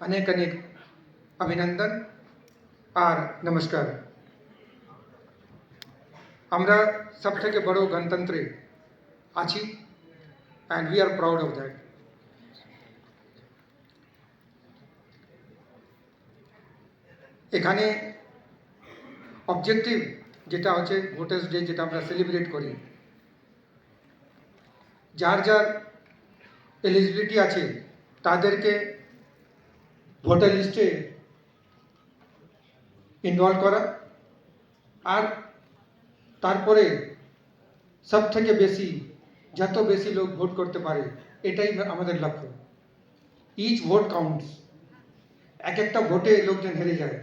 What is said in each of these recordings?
অনেক অনেক অভিনন্দন আর নমস্কার আমরা সব থেকে বড় গণতন্ত্রে আছি and we are proud of that এখানে অবজেক্টিভ যেটা হচ্ছে ভোটার্স ডে যেটা আমরা সেলিব্রেট করি, যার যার এলিজিবিলিটি আছে, তাদেরকে ভোটার লিস্টে ইনভলভ করা। আর তারপরে সব থেকে বেশি, যত বেশি লোক ভোট করতে পারে, এটাই আমাদের লক্ষ্য। ইচ ভোট কাউন্টস এক একটা ভোটে লোকজন হেরে যায়।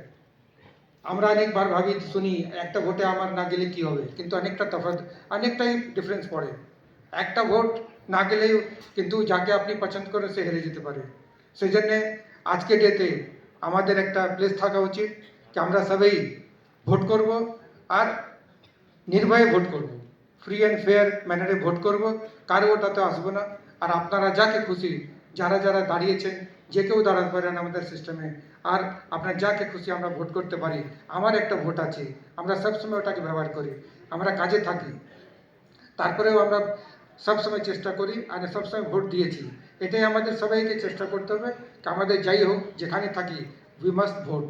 আমরা অনেকবার ভাবি, শুনি, একটা ভোটে আমার না গেলে কি হবে? কিন্তু অনেকটা তফাৎ, অনেকটাই ডিফারেন্স পড়ে। একটা ভোট না গেলেও কিন্তু যাকে আপনি পছন্দ করেন, সে হেরে যেতে পারে। সেই জন্যে আজকে ডেতে আমাদের একটা প্লেস থাকা উচিত যে আমরা সবাই ভোট করব আর নির্ভয়ে ভোট করব। ফ্রি অ্যান্ড ফেয়ার ম্যানারে ভোট করব, কারও ওটাতে আসব না। আর আপনারা যাকে খুশি, যারা যারা দাঁড়িয়েছেন, যে কেউ দাঁড়াতে পারেন আমাদের সিস্টেমে আর আপনার যাকে খুশি আমরা ভোট করতে পারি। আমার একটা ভোট আছে, আমরা সবসময় ওটাকে ব্যবহার করি। আমরা কাজে থাকি। তারপরেও আমরা সবসময় চেষ্টা করি আর সবসময় ভোট দিয়েছি। এটাই আমাদের সবাইকে চেষ্টা করতে হবে। আমাদের যাই হোক, যেখানে থাকি উই মাস্ট ভোট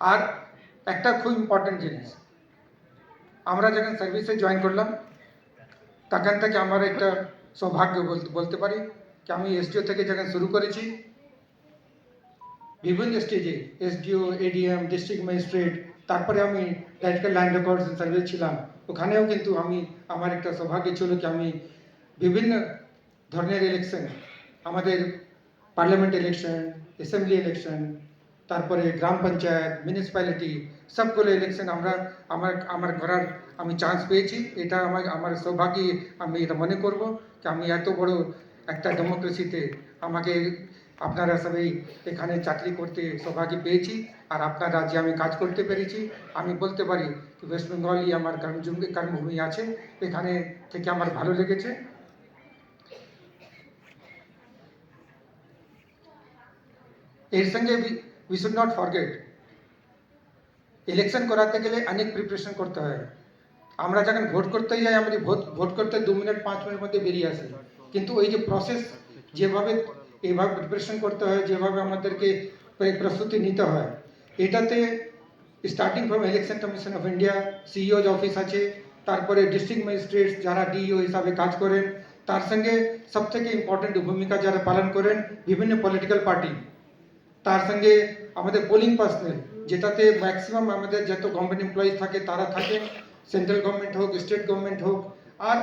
আর একটা খুব ইম্পর্টেন্ট জিনিস, আমরা যখন সার্ভিসে জয়েন করলাম, তখন থেকে আমার একটা সৌভাগ্য বলতে পারি যে আমি এসডিও থেকে যখন শুরু করেছি, বিভিন্ন স্টেজে এসডিও এডিএম ডিস্ট্রিক্ট ম্যাজিস্ট্রেট তারপরে আমি ল্যান্ড রেকর্ডস সার্ভিস ছিলাম। ওখানেও কিন্তু আমি, আমার একটা সৌভাগ্য ছিল কি আমি বিভিন্ন ধরনের ইলেকশন আমাদের পার্লামেন্ট ইলেকশন অ্যাসেম্বলি ইলেকশন তারপরে গ্রাম পঞ্চায়েত মিউনিসিপ্যালিটি সবগুলো ইলেকশন আমরা, আমার আমার করার আমি চান্স পেয়েছি। এটা আমার আমার সৌভাগ্য আমি এটা মনে করব যে আমি এত বড় একটা ডেমোক্রেসিতে আমাকে আপনারা সবাই এখানে চাকরি করতে সৌভাগ্য পেয়েছি আর আপনার রাজ্যে আমি কাজ করতে পেরেছি। আমি বলতে পারি যে ওয়েস্ট বেঙ্গলই আমার কর্মজীবী কর্মভূমি আছে। এখানে থেকে আমার ভালো লেগেছে। এর সঙ্গে we should not forget election করাতে গেলে অনেক প্রিপারেশন করতে হয়। আমরা যখন ভোট করতে যাই, আমাদের ভোট ভোট করতে দু মিনিট পাঁচ মিনিট মধ্যে বেরিয়ে আসে। কিন্তু ওই যে প্রসেস যেভাবে এইভাবে প্রিপারেশন করতে হয়, যেভাবে আমাদেরকে প্রস্তুতি নিতে হয়। এটাতে starting from Election Commission of India CEOs office আছে, তারপরে ডিস্ট্রিক্ট ম্যাজিস্ট্রেট যারা ডিইও হিসাবে কাজ করেন, তার সঙ্গে সবথেকে ইম্পর্টেন্ট ভূমিকা যারা পালন করেন, বিভিন্ন পলিটিক্যাল পার্টি তার সঙ্গে আমাদের পোলিং পার্সোনাল যেটাতে ম্যাক্সিমাম আমাদের যত গভর্নমেন্ট এমপ্লয়িজ থাকে, তারা থাকেন সেন্ট্রাল গভর্নমেন্ট হোক স্টেট গভর্নমেন্ট হোক, আর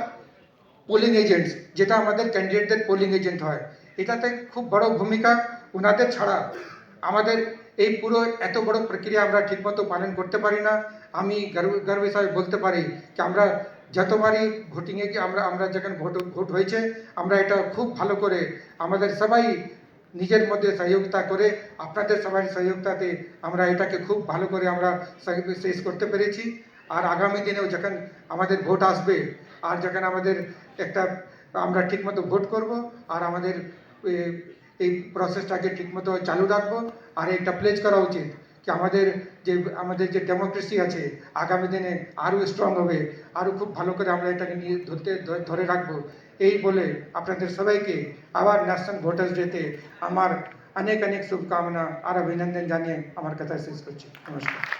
পোলিং এজেন্টস যেটা আমাদের ক্যান্ডিডেটদের পোলিং এজেন্ট হয়। এটাতে খুব বড় ভূমিকা ওনাদের ছাড়া আমাদের এই পুরো এত বড় প্রক্রিয়া আমরা ঠিকমতো পালন করতে পারি না। আমি গর্ব গর্ব হিসাবে বলতে পারি যে আমরা যতবারই ভোটিংয়ে কি আমরা আমরা যখন ভোট ভোট হয়েছে, আমরা এটা খুব ভালো করে আমাদের সবাই নিজের মধ্যে সহযোগিতা করে আপনাদের সবাই সহযোগিতাতে আমরা এটাকে খুব ভালো করে আমরা শেষ করতে পেরেছি। আর আগামী দিনেও যখন আমাদের ভোট আসবে, আর যখন আমাদের একটা আমরা ঠিকমতো ভোট করব, আর আমাদের এই প্রসেসটাকে ঠিকমতো চালু রাখব আর এটা প্লেজ করা উচিত কি আমাদের যে আমাদের যে ডেমোক্রেসি আছে, আগামী দিনে আরও স্ট্রং হবে, আরও খুব ভালো করে আমরা এটাকে নিয়ে ধরতে ধরে রাখব। এই বলে আপনাদের সবাইকে আবার ন্যাশনাল ভোটার্স ডেতে আমার অনেক অনেক শুভকামনা আর অভিনন্দন জানিয়ে আমার কথা শেষ করছি। নমস্কার।